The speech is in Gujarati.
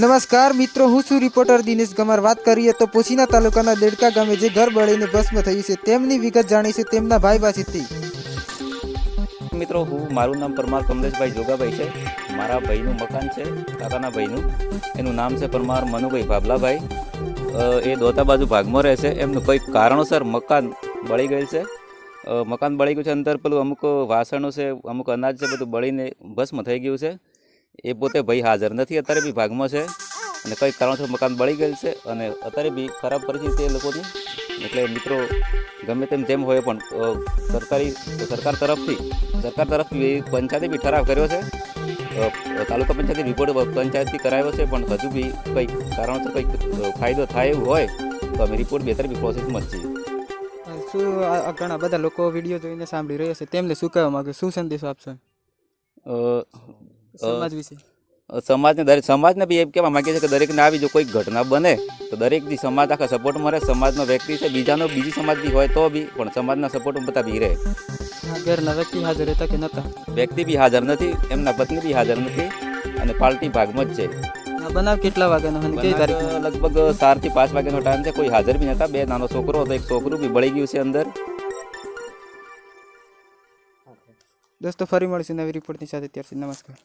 નમસ્કાર, મિત્રો, હું છું રિપોર્ટર દિનેશ ગમાર. વાત કરીએ તો પોશીના તાલુકાના દેડકા ગામે જે ઘર બળીને ભસ્મ થયું છે, તેમની વિગત જાણીશું તેમના ભાઈ પાસેથી મિત્રો, હું મારું નામ પરમાર કમલેશભાઈ જોગાભાઈ છે. મારા ભાઈનું મકાન છે, કાકાના ભાઈનું. એનું નામ છે પરમાર મનુભાઈ ભાભલાભાઈ. એ દોતા બાજુ ભાગમાં રહે છે. એમનું કોઈ કારણોસર મકાન બળી ગયેલ છે. મકાન બળી ગયું છે અંદર પેલું અમુક વાસણો છે, અમુક અનાજ છે, બધું બળીને ભસ્મ થઈ ગયું છે. એ પોતે ભાઈ હાજર નથી અત્યારે બી ભાગમાં છે અને કંઈક કારણસર મકાન બળી ગયેલ છે અને અત્યારે બી ખરાબ પરિસ્થિતિ એ લોકોની. એટલે મિત્રો ગમે તેમ જેમ હોય પણ સરકારી સરકાર તરફથી સરકાર તરફથી પંચાયતે બી ઠરાવ કર્યો છે. તાલુકા પંચાયતે રિપોર્ટ પંચાયતથી કરાવ્યો છે પણ હજુ બી કંઈક કારણસર કંઈક ફાયદો થાય એવું હોય તો અમે રિપોર્ટ બે બી પ્રોસેસમાં જ છીએ. શું ઘણા બધા લોકો વીડિયો જોઈને સાંભળી રહ્યા છે? તેમને શું કહેવા માગે? શું સંદેશો આપશો? સમાજ વિશે? સમાજને દરેક સમાજને બી એમ કહેવા માગીએ છીએ કે દરેકને આવી જો કોઈ ઘટના બને તો દરેકથી સમાજ આખા સપોર્ટ મળે સમાજનો વ્યક્તિ છે બીજાનો બીજી સમાજ બી હોય તો બી પણ સમાજના સપોર્ટ બધા બી રહે. આ ઘરના વ્યક્તિ હાજર હતા કે નહોતા? વ્યક્તિ બી હાજર નથી એમના પત્ની બી હાજર નથી અને પાર્ટી ભાગમાં જ છે. બનાવ કેટલા વાગ્યાનો અને કઈ તારીખ લગભગ ચારથી પાંચ વાગ્યાનો ટાઈમ છે કોઈ હાજર બી નતા બે નાનો છોકરો હતો એક છોકરું બી બળી ગયું છે અંદર. દોસ્તો ફરી મળીશું નવી રિપોર્ટની સાથે ત્યારથી નમસ્કાર.